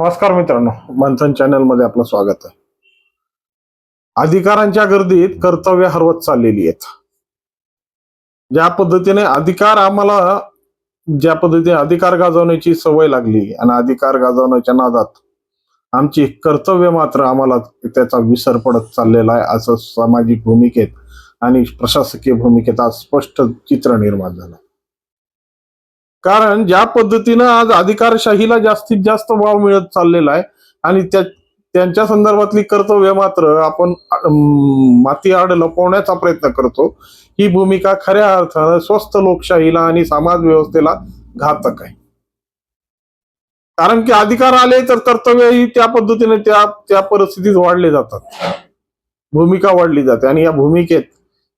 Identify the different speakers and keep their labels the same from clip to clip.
Speaker 1: नमस्कार मित्रांनो मंथन चॅनलमध्ये आपलं स्वागत आहे. अधिकारांच्या गर्दीत कर्तव्य हरवत चाललेली आहेत. ज्या पद्धतीने अधिकार आम्हाला ज्या पद्धतीने अधिकार गाजवण्याची सवय लागली आणि अधिकार गाजवण्याच्या नादात आमची कर्तव्य मात्र आम्हाला त्याचा विसर पडत चाललेला आहे असं सामाजिक भूमिकेत आणि प्रशासकीय भूमिकेत आज स्पष्ट चित्र निर्माण झालं. कारण ज्या पद्धतीनं आज अधिकारशाहीला जास्तीत जास्त वाव मिळत चाललेला आहे आणि त्या त्यांच्या संदर्भातली कर्तव्य मात्र आपण माती आड लपवण्याचा प्रयत्न करतो ही भूमिका खऱ्या अर्थानं स्वस्थ लोकशाहीला आणि समाज व्यवस्थेला घातक आहे. कारण की अधिकार आले तर कर्तव्यही त्या पद्धतीने त्या त्या परिस्थितीत वाढले जातात. भूमिका वाढली जाते आणि या भूमिकेत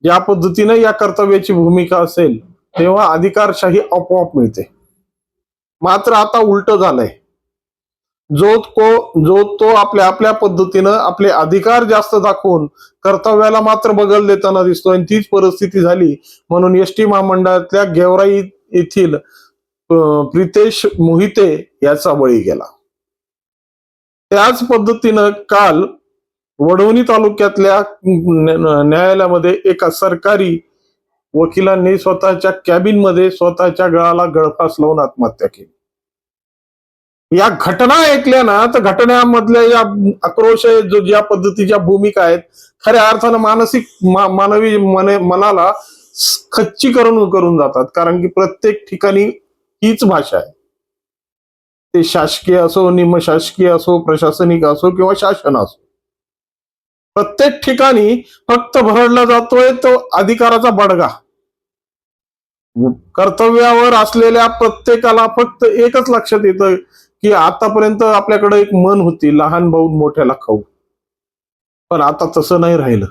Speaker 1: ज्या पद्धतीने या कर्तव्याची भूमिका असेल तेव्हा अधिकारशाही आपोआप मिळते. मात्र आता उलट झालंय. जो को जो तो आपल्या आपल्या पद्धतीनं आपले अधिकार जास्त दाखवून कर्तव्याला मात्र बगल देताना दिसतो आणि तीच परिस्थिती झाली म्हणून एस टी महामंडळातल्या गेवराई येथील प्रितेश मोहिते याचा बळी गेला. त्याच पद्धतीनं काल वडवणी तालुक्यातल्या न्यायालयामध्ये एका सरकारी वकिलांनी स्वतःच्या कॅबिनमध्ये स्वतःच्या गळाला गळफास लावून आत्महत्या केली. या घटना ऐकल्या ना तर घटनेमधल्या या आक्रोश जो ज्या पद्धतीच्या भूमिका आहेत खऱ्या अर्थानं मानसिक मा- मानवी मने मनाला खच्चीकरण करून जातात. कारण की प्रत्येक ठिकाणी हीच भाषा आहे. ते शासकीय असो निमशासकीय असो प्रशासनिक असो किंवा शासन असो. प्रत्येक ठिकाणी फक्त भरडला जातोय तो अधिकाराचा बडगा. कर्तव्यावर असलेल्या प्रत्येकाला फक्त एकच लक्षात येतं की आतापर्यंत आपल्याकडे एक मन होती लहान भाऊ मोठ्याला खाऊ. पण आता तसं नाही राहिलं.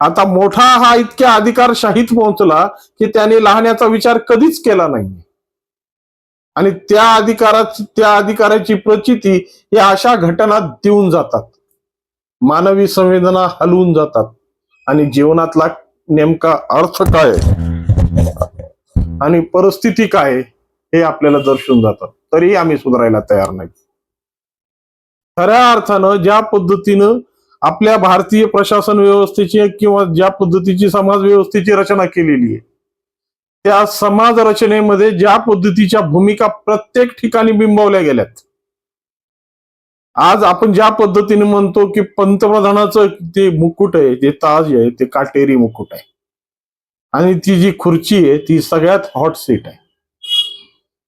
Speaker 1: आता मोठा हा इतक्या अधिकारशाहीत पोहोचला की त्याने लहान्याचा विचार कधीच केला नाही आणि त्या अधिकाराची त्या अधिकाराची प्रचिती या अशा घटना देऊन जातात. मानवी संवेदना हलवून जातात. आणि जीवनातला नेमका अर्थ काय? आणि परिस्थिती काय? हे आपल्याला दर्शवून जातात. तरीही आम्ही सुधारायला तयार नाही. खऱ्या अर्थानं ज्या पद्धतीनं आपल्या भारतीय प्रशासन व्यवस्थेची किंवा ज्या पद्धतीची समाज व्यवस्थेची रचना केलेली आहे त्या समाज रचनेमध्ये ज्या पद्धतीच्या भूमिका प्रत्येक ठिकाणी बिंबवल्या गेल्यात आज आपण ज्या पद्धतीने म्हणतो की पंतप्रधानाचं ते मुकुट आहे ते ताज आहे ते काटेरी मुकुट आहे. आणि ती जी खुर्ची आहे ती सगळ्यात हॉट सीट आहे.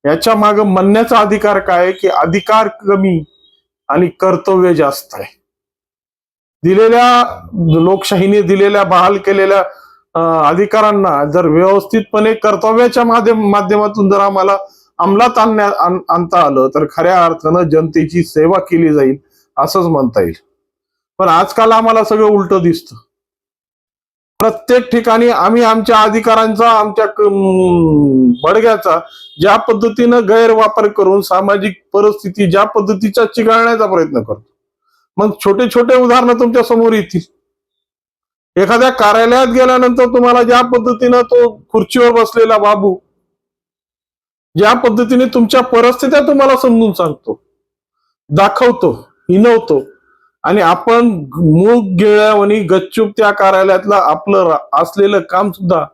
Speaker 1: याच्या माग म्हणण्याचा अधिकार काय आहे की अधिकार कमी आणि कर्तव्य जास्त आहे. दिलेल्या लोकशाहीने दिलेल्या बहाल केलेल्या अधिकारांना जर व्यवस्थितपणे कर्तव्याच्या माध्यम माध्यमातून जर आम्हाला अंमलात आणण्या आणता आलं तर खऱ्या अर्थानं जनतेची सेवा केली जाईल असंच म्हणता येईल. पण आजकाल आम्हाला सगळं उलट दिसतं. प्रत्येक ठिकाणी आम्ही आमच्या अधिकारांचा आमच्या बडग्याचा ज्या पद्धतीनं गैरवापर करून सामाजिक परिस्थिती ज्या पद्धतीच्या चिघळण्याचा प्रयत्न करतो. मग छोटे छोटे उदाहरणं तुमच्यासमोर येतील. एखाद्या कार्यालयात गेल्यानंतर तुम्हाला ज्या पद्धतीनं तो खुर्चीवर बसलेला बाबू ज्या पद्धतीने तुमच्या परिस्थित्या तुम्हाला समजून सांगतो दाखवतो हिनवतो. आणि आपण मूग गिळ्यावनी गच्चूप त्या कार्यालयातलं आपलं असलेलं काम सुद्धा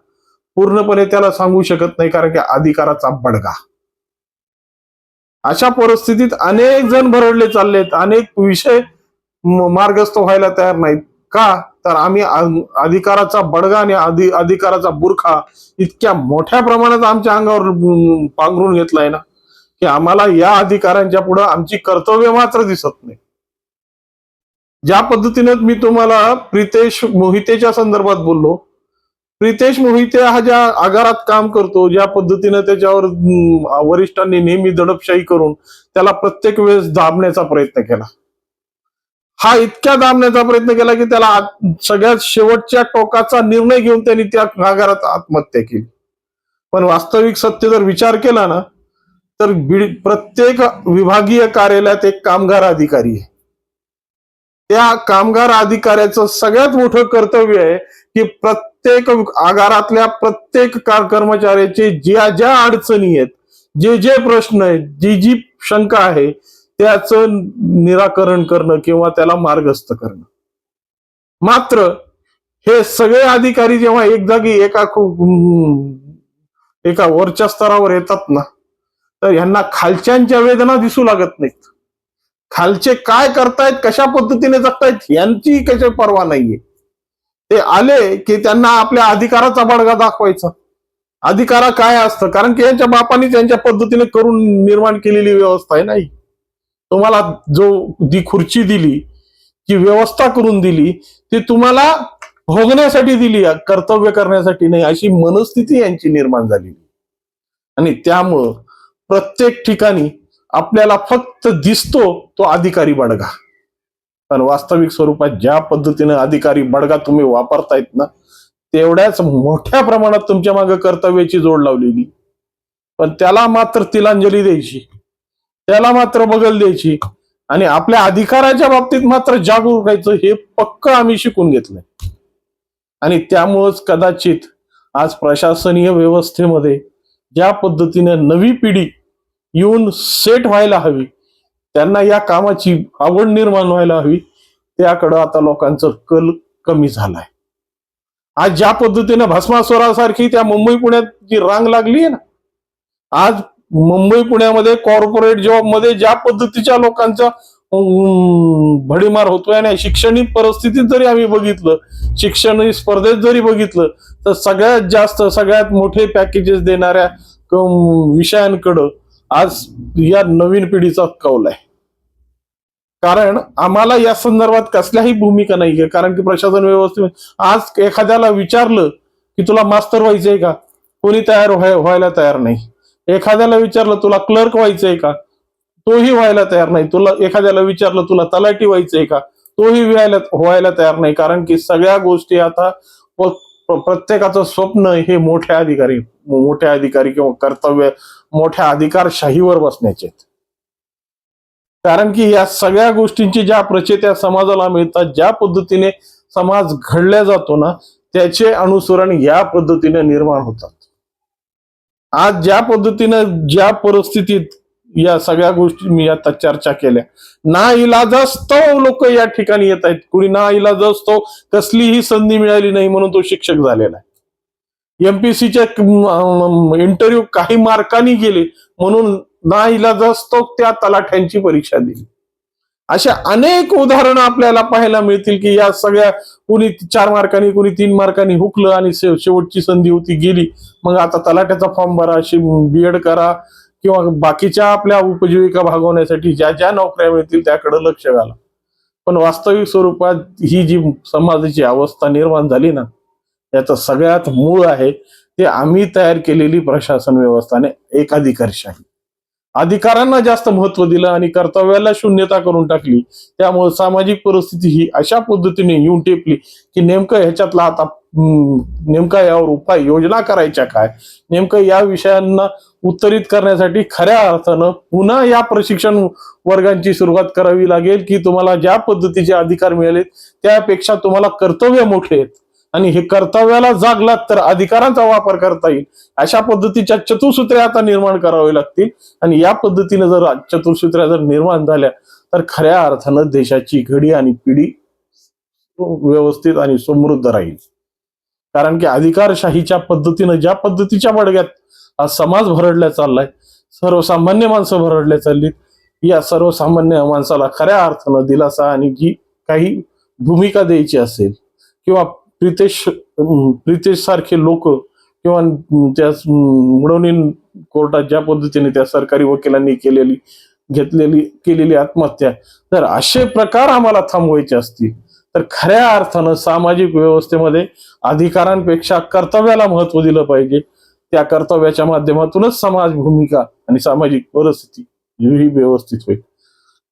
Speaker 1: पूर्णपणे त्याला सांगू शकत नाही कारण की अधिकाराचा बडगा. अशा परिस्थितीत अनेक जण भरडले चाललेत अनेक विषय मार्गस्थ व्हायला तयार नाहीत. का? तर आम्ही अधिकाराचा बडगा आणि अधि अधिकाराचा बुरखा इतक्या मोठ्या प्रमाणात आमच्या अंगावर पांघरून घेतलाय ना की आम्हाला या अधिकाऱ्यांच्या पुढे आमची कर्तव्य मात्र दिसत नाही. ज्या पद्धतीने मी तुम्हाला प्रितेश मोहितेच्या संदर्भात बोललो प्रितेश मोहिते हा ज्या आगारात काम करतो ज्या पद्धतीने त्याच्यावर वरिष्ठांनी नेहमी दडपशाही करून त्याला प्रत्येक वेळेस दाबण्याचा प्रयत्न केला. हा इतक्या दाबण्याचा प्रयत्न केला की त्याला सगळ्यात शेवटच्या टोकाचा निर्णय घेऊन त्यांनी त्या आगारात आत्महत्या केली. पण वास्तविक सत्य जर विचार केला ना तर प्रत्येक विभागीय कार्यालयात एक कामगार अधिकारी आहे. त्या कामगार अधिकाऱ्याचं सगळ्यात मोठं कर्तव्य आहे की प्रत्येक आगारातल्या प्रत्येक कर्मचाऱ्याचे ज्या ज्या अडचणी आहेत जे जे प्रश्न आहेत जी जी शंका आहे त्याचं निराकरण करणं किंवा त्याला मार्गस्थ करणं. मात्र हे सगळे अधिकारी जेव्हा एक जागी एका एका वरच्या स्तरावर येतात ना तर यांना खालच्यांच्या वेदना दिसू लागत नाहीत. खालचे काय करतायत कशा पद्धतीने जगतायत यांची कशी पर्वा नाहीये. ते आले की त्यांना आपल्या अधिकाराचा बडगा दाखवायचा. अधिकारा काय असतं? कारण की यांच्या बापाने त्यांच्या पद्धतीने करून निर्माण केलेली व्यवस्था आहे नाही तुम्हाला जो जी खुर्ची दिली जी व्यवस्था करून दिली ती तुम्हाला भोगण्यासाठी दिली कर्तव्य करण्यासाठी नाही अशी मनस्थिती यांची निर्माण झालेली. आणि त्यामुळं प्रत्येक ठिकाणी आपल्याला फक्त दिसतो तो अधिकारी बडगा. पण वास्तविक स्वरूपात ज्या पद्धतीने अधिकारी बडगा तुम्ही वापरतायत ना तेवढ्याच मोठ्या प्रमाणात तुमच्या मागे कर्तव्याची जोड लावलेली. पण त्याला मात्र तिलांजली द्यायची. त्याला मात्र बगल द्यायची. आणि आपल्या अधिकाराच्या बाबतीत मात्र जागरूक व्हायचं हे पक्क आम्ही शिकून घेतलंय. आणि त्यामुळंच कदाचित आज प्रशासनीय व्यवस्थेमध्ये ज्या पद्धतीने नवी पिढी येऊन सेट व्हायला हवी त्यांना या कामाची आवड निर्माण व्हायला हवी त्याकडं आता लोकांचं कल कमी झालाय. आज ज्या पद्धतीने भस्मास्वरासारखी त्या मुंबई पुण्यात जी रांग लागली आहे ना आज मुंबई पुण्यामध्ये कॉर्पोरेट जॉबमध्ये ज्या पद्धतीच्या लोकांचा भडीमार होतोय आणि शैक्षणिक परिस्थितीत जरी आम्ही बघितलं शिक्षण स्पर्धेत जरी बघितलं तर सगळ्यात जास्त सगळ्यात मोठे पॅकेजेस देणाऱ्या विषयांकडं आज या नवीन पिढीचा कौल आहे. कारण आम्हाला या संदर्भात कसल्याही भूमिका नाहीये. कारण की प्रशासन व्यवस्थेत आज एखाद्याला विचारलं की तुला मास्तर व्हायचंय का? कोणी तयार व्हायला तयार नाही. एखाद्याला विचारलं तुला क्लर्क व्हायचंय का? तोही व्हायला तयार नाही. तुला एखाद्याला विचारलं तुला तलाठी व्हायचंय का? तोही व्हायला व्हायला तयार नाही. कारण की सगळ्या गोष्टी आता प्रत्येकाचं स्वप्न हे मोठ्या अधिकारी मोठ्या अधिकारी किंवा कर्तव्य मोठ्या अधिकारशाहीवर बसण्याचे आहेत. कारण की या सगळ्या गोष्टींची ज्या प्रचेत्या समाजाला मिळतात ज्या पद्धतीने समाज घडल्या जातो ना त्याचे अनुसरण या पद्धतीने निर्माण होतात. आज ज्या पद्धतीनं ज्या परिस्थितीत या सगळ्या गोष्टी मी आता चर्चा केल्या ना इलाजास्तव लोक या ठिकाणी येत आहेत. कुणी ना इलाजास्तव कसलीही संधी मिळाली नाही म्हणून तो शिक्षक झालेला आहे. एमपीसीच्या इंटरव्ह्यू काही मार्कांनी गेले म्हणून ना इलाजास्तव त्या तलाठ्यांची परीक्षा दिली. अशा अनेक उदाहरणं आपल्याला पाहायला मिळतील की या सगळ्या कुणी चार मार्कांनी कुणी तीन मार्कांनी हुकलं आणि शेव- शेवटची संधी होती गेली. मग आता तलाट्याचा फॉर्म भरा बीएड करा किंवा बाकीच्या आपल्या उपजीविका भागवण्यासाठी ज्या ज्या नोकऱ्या मिळतील त्याकडे लक्ष घाला. पण वास्तविक स्वरूपात ही जी समाजाची अवस्था निर्माण झाली ना याचं सगळ्यात मूळ आहे ते आम्ही तयार केलेली प्रशासन व्यवस्थाने एकाधिकारशाही. अधिकारांना जास्त महत्त्व दिलं आणि कर्तव्याला शून्यता करून टाकली. त्यामुळे सामाजिक परिस्थिती ही अशा पद्धतीने येऊन टेपली की नेमकं ह्याच्यातला आता नेमका यावर उपाय योजना करायच्या काय? नेमकं या विषयांना उत्तरित करण्यासाठी खऱ्या अर्थानं पुन्हा या प्रशिक्षण वर्गांची सुरुवात करावी लागेल की तुम्हाला ज्या पद्धतीचे अधिकार मिळालेत त्यापेक्षा तुम्हाला कर्तव्य मोठे आहेत. आणि हे कर्तव्याला जागलात तर अधिकारांचा वापर करता येईल. अशा पद्धतीच्या चतुसूत्र्या आता निर्माण करावे लागतील. आणि या पद्धतीने जर चतुसूत्र्या जर निर्माण झाल्या तर खऱ्या अर्थानं देशाची घडी आणि पिढी व्यवस्थित आणि समृद्ध राहील. कारण की अधिकारशाहीच्या पद्धतीनं ज्या पद्धतीच्या बडग्यात हा समाज भरडल्या चाललाय सर्वसामान्य माणसं भरडल्या चाललीत या सर्वसामान्य माणसाला खऱ्या अर्थानं दिलासा आणि जी काही भूमिका द्यायची असेल किंवा प्रितेश प्रितेश सारखे लोक किंवा त्या मुडवणी कोर्टात ज्या पद्धतीने त्या सरकारी वकिलांनी केलेली घेतलेली केलेली आत्महत्या तर असे प्रकार आम्हाला थांबवायचे असतील. तर खऱ्या अर्थानं सामाजिक व्यवस्थेमध्ये अधिकारांपेक्षा कर्तव्याला महत्त्व दिलं पाहिजे. त्या कर्तव्याच्या माध्यमातूनच समाज भूमिका आणि सामाजिक परिस्थिती ही व्यवस्थित होईल.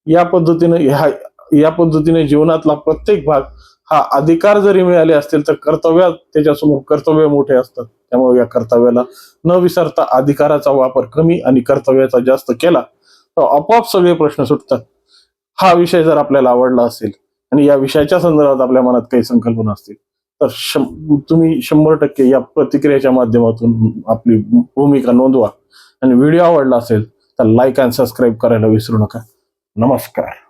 Speaker 1: या पद्धतीने ह्या या पद्धतीने जीवनातला प्रत्येक भाग हा अधिकार जरी मिळाले असतील तर कर्तव्यात त्याच्यासमोर कर्तव्य मोठे असतात. त्यामुळे या कर्तव्याला न विसरता अधिकाराचा वापर कमी आणि कर्तव्याचा जास्त केला तर आपोआप सगळे प्रश्न सुटतात. हा विषय जर आपल्याला आवडला असेल आणि या विषयाच्या संदर्भात आपल्या मनात काही संकल्पना असतील तर शं- तुम्ही शंभर टक्के या प्रतिक्रियेच्या माध्यमातून आपली भूमिका नोंदवा. आणि व्हिडिओ आवडला असेल तर लाईक अँड सबस्क्राईब करायला विसरू नका. नमस्कार.